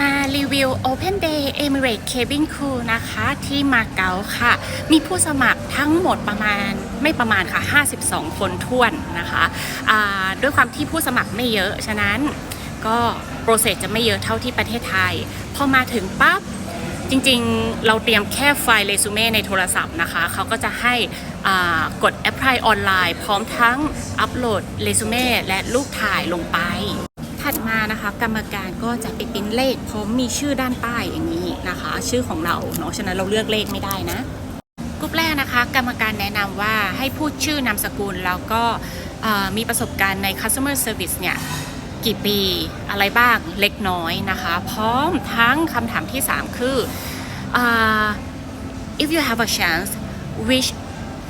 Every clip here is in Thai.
มารีวิว Open Day Emirates Cabin Crew นะคะที่มาเก๊าค่ะ มีผู้สมัครทั้งหมดประมาณไม่ประมาณค่ะ 52 คนท้วนนะคะด้วยความที่ผู้สมัครไม่เยอะ ฉะนั้นก็โปรเซสจะไม่เยอะเท่าที่ประเทศไทย พอมาถึงปั๊บจริงๆ เราเตรียมแค่ไฟล์เรซูเม่ในโทรศัพท์นะคะ เขาก็จะให้อ่ากด Apply ออนไลน์ พร้อมทั้งอัปโหลดเรซูเม่และรูปถ่ายลงไป ถัดมานะคะกรรมการก็จะไปปิ้นเลขพร้อมมีชื่อด้านใต้อย่างนี้นะคะ ชื่อของเราเนาะฉะนั้นเราเลือกเลขไม่ได้นะกลุ่มแรกนะคะ กรรมการแนะนำว่าให้พูดชื่อนามสกุลแล้วก็มีประสบการณ์ใน customer service เนี่ยกี่ปีอะไรบ้างเล็กน้อยนะคะ พร้อมทั้งคำถามที่ 3 คืออ่า if you have a chance which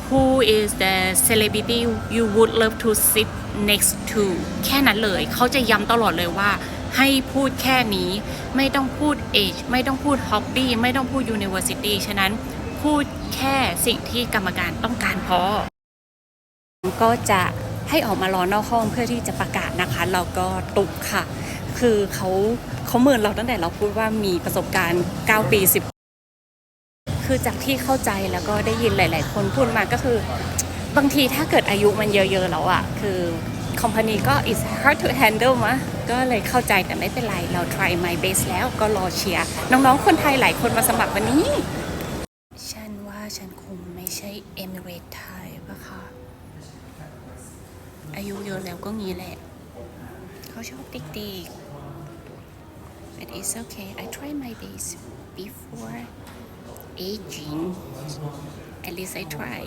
who is the celebrity you would love to sit next to แค่นั้นเลยเขาจะย้ำตลอดเลยว่า ให้พูดแค่นี้ไม่ต้องพูด age ไม่ต้องพูด hobby ไม่ต้องพูด university ฉะนั้นพูดแค่สิ่งที่กรรมการต้องการพอ ก็จะให้ออกมารอนอกห้องเพื่อที่จะประกาศนะคะ เราก็ตุกค่ะ คือเขาเขาเมินเราตั้งแต่เราพูดว่ามีประสบการณ์ 9 ปี 10 คือจากที่เข้าใจแล้วก็ได้ยินหลาย ๆ คนพูดมาก็คือบางทีถ้าเกิดอายุมันเยอะ ๆ แล้วอะคือคอมพานีก็ is hard to handle มะก็เลยเข้าใจแต่ไม่เป็นไร เรา try my best แล้วก็รอเชียร์น้อง ๆ คนไทยหลายคนมาสมัครวันนี้ ฉันว่าฉันคงไม่ใช่เอมิเรตไทยปะคะอายุเยอะแล้วก็งี้แหละ เขาชอบติ๊กติ๊ก but it's okay I try my best before aging at least I try